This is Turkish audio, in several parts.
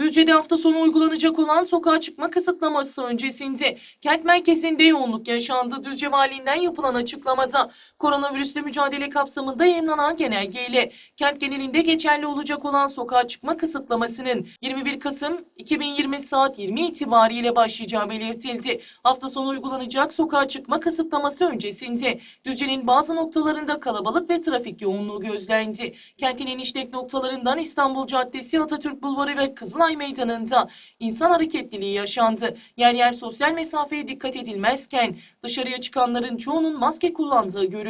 Düzce'de hafta sonu uygulanacak olan sokağa çıkma kısıtlaması öncesinde kent merkezinde yoğunluk yaşandı. Düzce Valiliğinden yapılan açıklamada koronavirüsle mücadele kapsamında yayınlanan genelgeyle kent genelinde geçerli olacak olan sokağa çıkma kısıtlamasının 21 Kasım 2020 saat 20 itibariyle başlayacağı belirtildi. Hafta sonu uygulanacak sokağa çıkma kısıtlaması öncesinde Düzce'nin bazı noktalarında kalabalık ve trafik yoğunluğu gözlendi. Kentin en işlek noktalarından İstanbul Caddesi, Atatürk Bulvarı ve Kızılay Meydanı'nda insan hareketliliği yaşandı. Yer yer sosyal mesafeye dikkat edilmezken dışarıya çıkanların çoğunun maske kullandığı görüldü.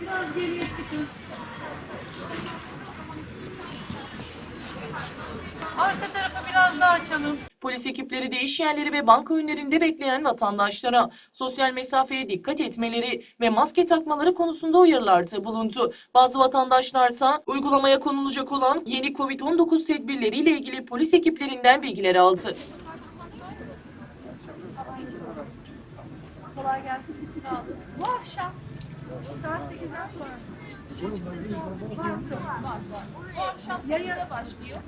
Biraz geriye çıkın. Arka tarafı biraz daha açalım. Polis ekipleri de iş yerleri ve banka önlerinde bekleyen vatandaşlara sosyal mesafeye dikkat etmeleri ve maske takmaları konusunda uyarılarda bulundu. Bazı vatandaşlarsa uygulamaya konulacak olan yeni COVID-19 tedbirleriyle ilgili polis ekiplerinden bilgiler aldı. Kolay gelsin. Bu akşam saat 8'den sonra. Bu akşam 8'de başlıyor.